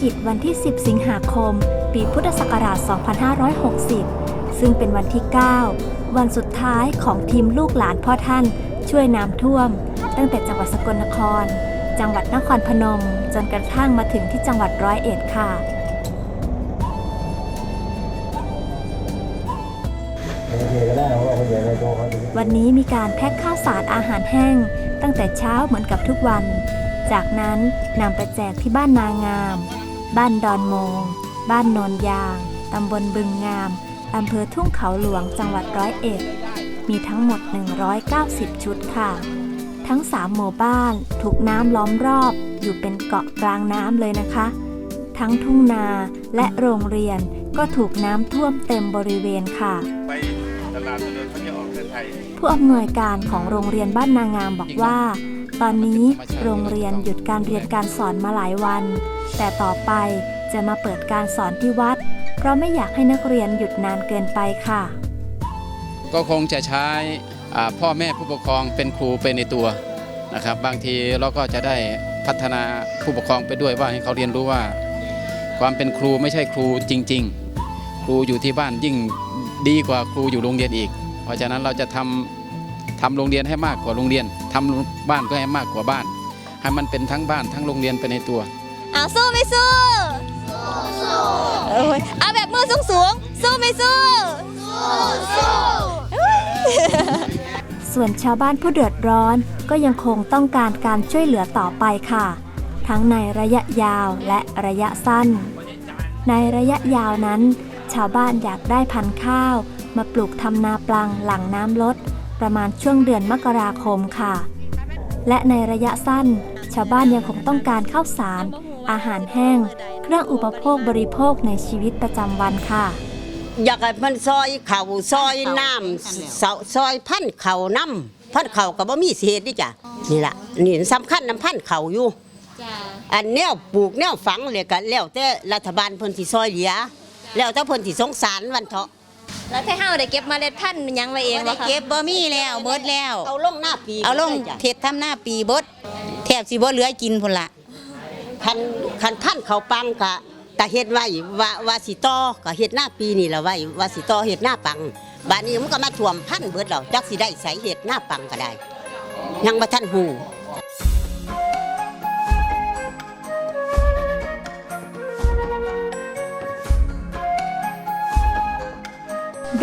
กิจวันที่ 10 สิงหาคม ปีพุทธศักราช 2560 ซึ่งเป็นวันที่ 9 วันสุดท้ายของทีมลูกหลานพ่อท่านช่วยน้ำท่วม ตั้งแต่จังหวัดสกลนคร จังหวัดนครพนม จนกระทั่งมาถึงที่จังหวัดร้อยเอ็ดค่ะ วันนี้มีการแพ็คข้าวสารอาหารแห้ง ตั้งแต่เช้าเหมือนกับทุกวัน จากนั้นนำไปแจกที่บ้านนางาม บ้านดอนโมง บ้านโนนยาง ตำบลบึงงาม อำเภอทุ่งเขาหลวงจังหวัดร้อยเอ็ด มีทั้งหมด 190 ชุดค่ะ ทั้ง3หมู่บ้านถูกน้ำล้อมรอบ อยู่เป็นเกาะกลางน้ำเลยนะคะ ทั้งทุ่งนาและโรงเรียนก็ถูกน้ำท่วมเต็มบริเวณค่ะ ผู้อำนวยการของโรงเรียนบ้านนางามบอกว่า ตอนนี้โรงเรียนหยุดการเรียนการสอนมาหลายวัน แต่ต่อไปจะมาเปิดการสอนที่วัด เพราะไม่อยากให้นักเรียนหยุดนานเกินไปค่ะ ก็คงจะใช้อ่าพ่อแม่ผู้ปกครองเป็นครูไปในตัวนะครับบางทีเราก็จะได้พัฒนาผู้ปกครองไปด้วยว่าให้เขาเรียนรู้ว่า ความเป็นครูไม่ใช่ครูจริง ๆ ครูอยู่ที่บ้านยิ่งดีกว่าครูอยู่โรงเรียนอีก เพราะฉะนั้นเราจะทำ ทำโรงเรียนให้มากกว่าโรงเรียนทำบ้านก็ให้มากกว่าบ้าน ให้มันเป็นทั้งบ้านทั้งโรงเรียนไปในตัว เอาสู้ไม่สู้สู้เอาแบบมือสูงสูงๆสู้ไม่สู้ส่วนชาวบ้านผู้เดือดร้อนก็ยังคงต้องการการช่วยเหลือต่อไปค่ะ ทั้งในระยะยาวและระยะสั้น ในระยะยาวนั้น ชาวบ้านอยากได้พันธุ์ข้าว มาปลูกทำนาปลังหลังน้ำลด ประมาณช่วงเดือนมกราคมค่ะ และในระยะสั้น ชาวบ้านยังคงต้องการข้าวสาร อาหารแห้ง เครื่องอุปโภคบริโภคในชีวิตประจำวันค่ะ อยากให้มันซอยเข่าซอยน้ำเสาซอยพันเข่าน้ำพันเข่าก็บ่มีเศษดิจ้ะนี่ล่ะนี่สำคัญน้ำพันเข่าอยู่อันแนวปลูกแนวฝังเลยก็แล้วแต่รัฐบาลเพิ่นสิซอยเหลือแล้วแต่เพิ่นสิสงสารวันเถาะ แล้วถ้าเฮาได้เก็บเมล็ดพันธุ์หยังไว้เองบ่บ่ได้คะเก็บบ่มีแล้วเบิดแล้ว เอาลงหน้าปีเอาลงก็ได้จ้ะเทศทำหน้าปีเบิดแทบสิบ่เหลือกินพุ่นละคันคันพันเขาปังก็ก็เฮ็ดไว้ว่าว่าสิต่อก็เฮ็ดหน้าปีนี่ละไว้ว่าสิต่อเฮ็ดหน้าปังบัดนี้มันก็มาท่วมพันเบิดแล้วจักสิได้ใส่เฮ็ดหน้าปังก็ได้ ยังบ่ทันฮู้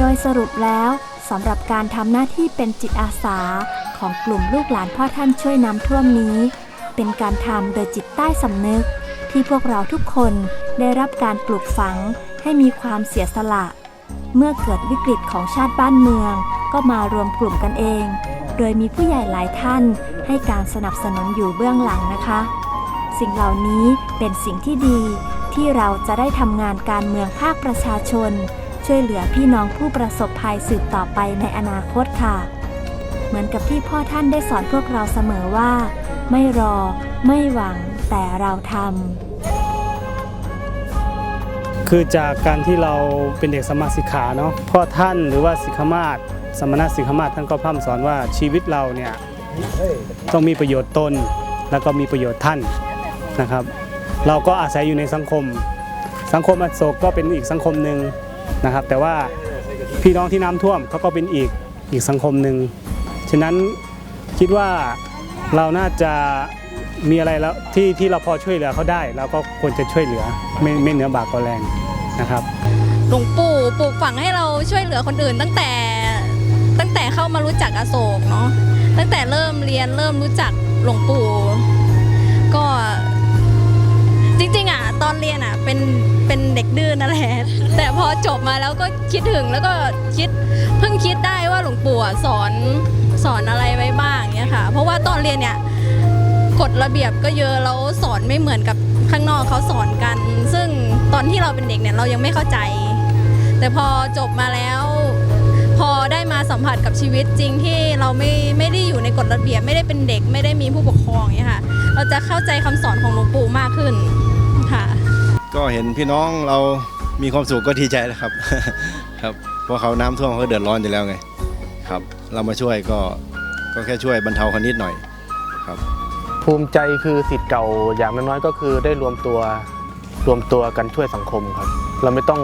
ดยสรุปแล้วสำหรับการทำหน้าที่เป็นจิตอาสาของกลุ่มลูกหลานพ่อท่านช่วยน้ำท่วมนี้ เป็นการทำโดยจิตใต้สำนึก ที่พวกเราทุกคนได้รับการปลูกฝังให้มีความเสียสละ เมื่อเกิดวิกฤตของชาติบ้านเมือง ก็มารวมกลุ่มกันเอง โดยมีผู้ใหญ่หลายท่านให้การสนับสนุนอยู่เบื้องหลังนะคะ สิ่งเหล่านี้เป็นสิ่งที่ดีที่เราจะได้ทำงานการเมืองภาคประชาชน ช่วยเหลือพี่น้องผู้ประสบภัยสืบต่อไปในอนาคตค่ะ เหมือนกับที่พ่อท่านได้สอนพวกเราเสมอว่า ไม่รอ ไม่หวัง แต่เราทำคือจากการที่เราเป็นเด็กสมาสิกขาเนาะพ่อท่านหรือว่าสิกขมาศสมณะสิกขมาศท่านก็พร่ำสอนว่าชีวิตเราเนี่ยต้องมีประโยชน์ตนแล้วก็มีประโยชน์ท่านนะครับ เราก็อาศัยอยู่ในสังคม สังคมอโศกก็เป็นอีกสังคมหนึ่ง นะครับ แต่ว่าพี่น้องที่น้ำท่วมเขาก็เป็นอีกอีกสังคมหนึ่งฉะนั้นคิดว่าเราน่าจะมีอะไรแล้วที่ที่เราพอช่วยเหลือเขาได้เราก็ควรจะช่วยเหลือไม่ไม่เหนือบากกว่าแรงนะครับหลวงปู่ปลูกฝังให้เราช่วยเหลือคนอื่น ตั้งแต่ตั้งแต่เข้ามารู้จักอโศกเนาะตั้งแต่เริ่มเรียนเริ่มรู้จักหลวงปู่ ยนอะเป็นเป็นเด็กดื้อนั่นแหละแต่พอจบมาแล้วก็คิดถึงแล้วก็คิดเพิ่งคิดได้ว่าหลวงปู่สอนสอนอะไรไว้บ้างเนี่ยค่ะ เพราะว่าตอนเรียนเนี่ยกฎระเบียบก็เยอะแล้วสอนไม่เหมือนกับข้างนอกเขาสอนกัน ซึ่งตอนที่เราเป็นเด็กเนี่ยเรายังไม่เข้าใจ แต่พอจบมาแล้ว พอได้มาสัมผัสกับชีวิตจริงที่เราไม่ไม่ได้อยู่ในกฎระเบียบ ไม่ได้เป็นเด็ก ไม่ได้มีผู้ปกครองเนี่ยค่ะ เราจะเข้าใจคำสอนของหลวงปู่มากขึ้นค่ะ ก็เห็นพี่น้องเรามีความสุขก็ดีใจแล้วครับครับเพราะเขาน้ำท่วมเขาเดือดร้อนอยู่แล้วไงครับ เรามาช่วยก็ก็แค่ช่วยบรรเทาเขานิดหน่อยครับ ภูมิใจคือสิทธิ์เก่าอย่างน้อยๆก็คือได้รวมตัวรวมตัวกันช่วยสังคมครับ เราไม่ต้อง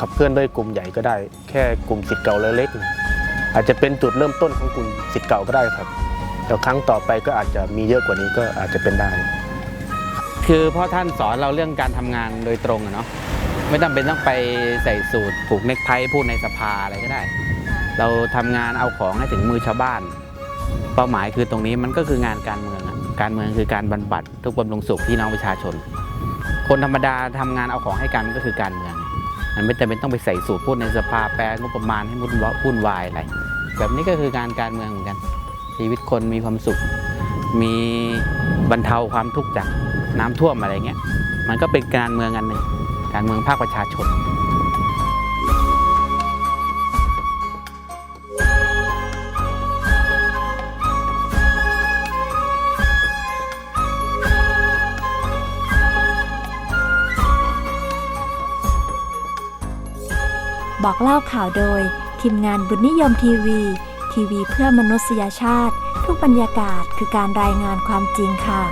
ขับเคลื่อนด้วยกลุ่มใหญ่ก็ได้ แค่กลุ่มสิทธิ์เก่าเล็กๆอาจจะเป็นจุดเริ่มต้นของกลุ่มสิทธิ์เก่าก็ได้ครับเดี๋ยวครั้งต่อไปก็อาจจะมีเยอะกว่านี้ก็อาจจะเป็นได้ คือพ่อท่านสอนเราเรื่องการทำงานโดยตรงอะเนาะไม่จำเป็นต้องไปใส่สูตรผูกเนคไทพูดในสภาอะไรก็ได้ เราทำงานเอาของให้ถึงมือชาวบ้าน เป้าหมายคือตรงนี้มันก็คืองานการเมืองอะการเมืองคือการบรรบัดทุกบำรุงสุขพี่น้องประชาชน คนธรรมดาทำงานเอาของให้กันมันก็คือการเมืองมันไม่จำเป็นต้องไปใส่สูตรพูดในสภาแปลงบประมาณให้มุ่นวะวุ่นวายอะไรแบบนี้ก็คือการการเมืองเหมือนกัน ชีวิตคนมีความสุข มีบรรเทาความทุกข์จาก น้ำท่วมอะไรเงี้ย มันก็เป็นการเมืองอันหนึ่งการเมืองภาคประชาชนบอกเล่าข่าวโดย ทีมงานบุญนิยมทีวี ทีวีเพื่อมนุษยชาติ ทุกบรรยากาศคือการรายงานความจริงค่ะ